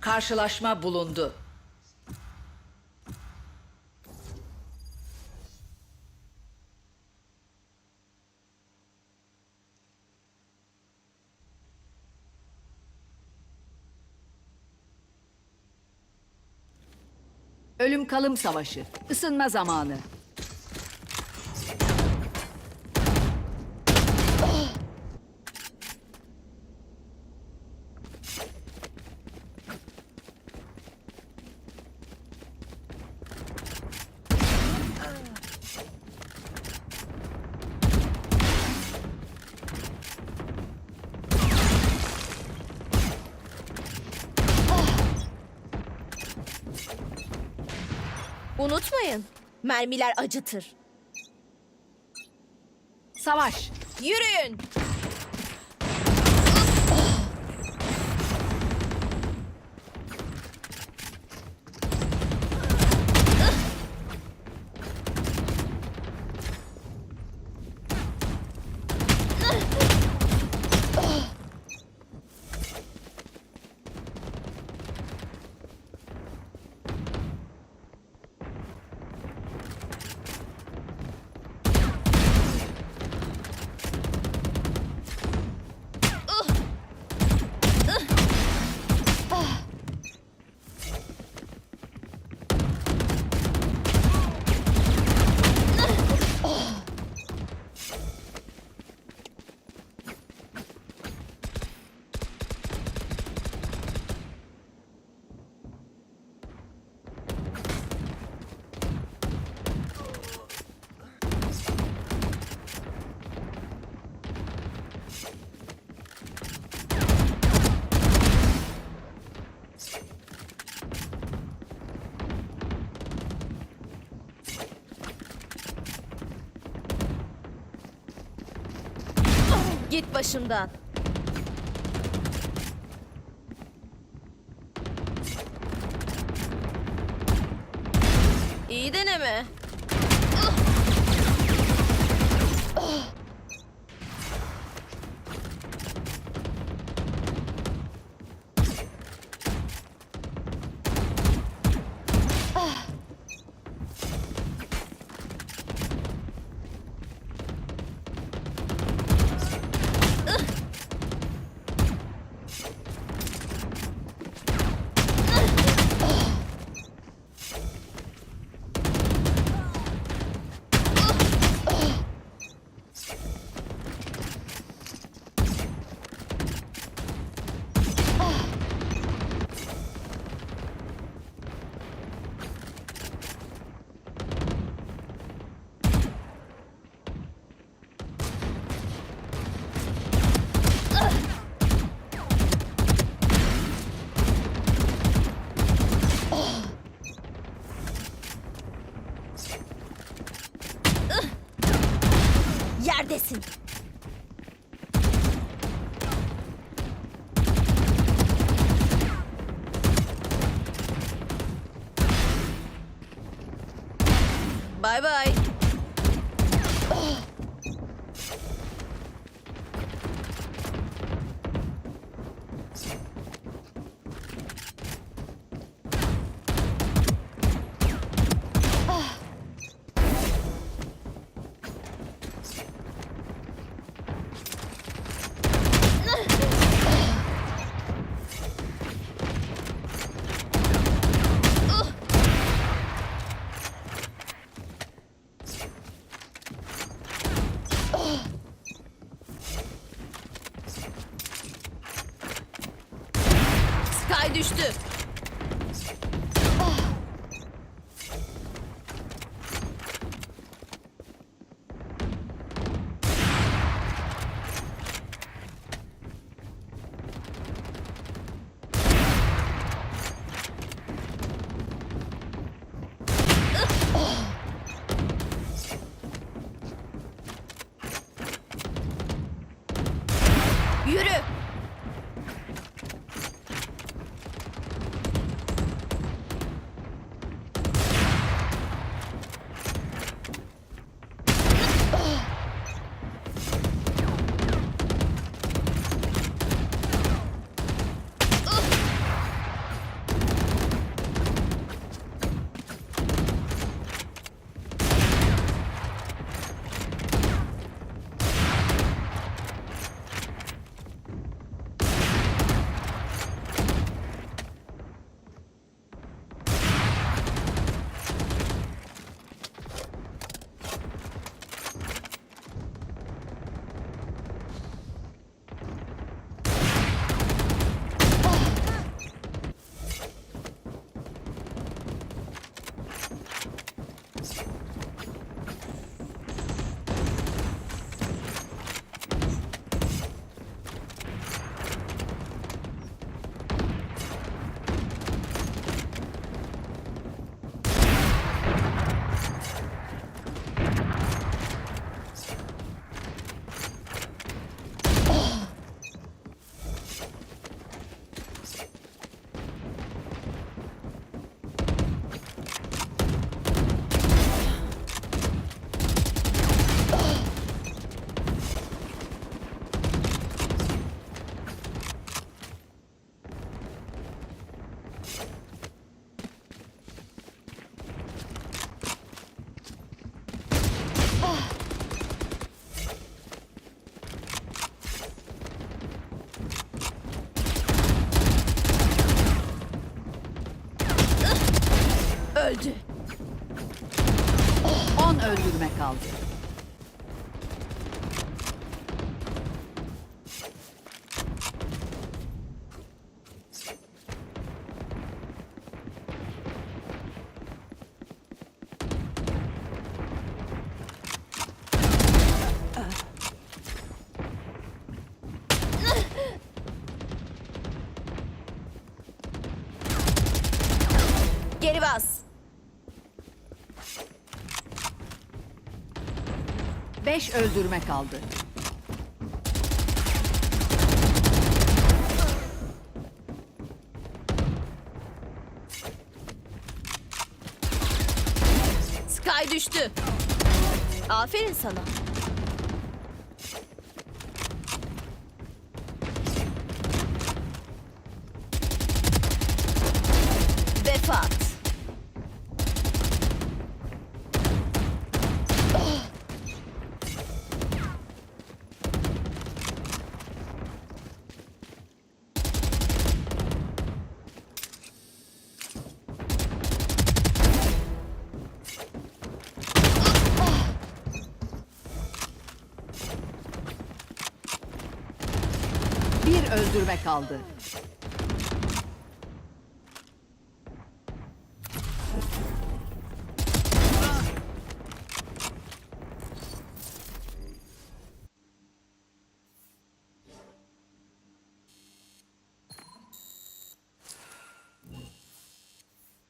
Karşılaşma bulundu. Ölüm kalım savaşı. Isınma zamanı. Unutmayın, mermiler acıtır. Savaş. Yürüyün. Git başımdan. İyi deneme. Yerdesin. Bay bay. Sky düştü. Kaldı. 5 öldürme kaldı. Sky düştü. Aferin sana. Vefat. Öldürme kaldı.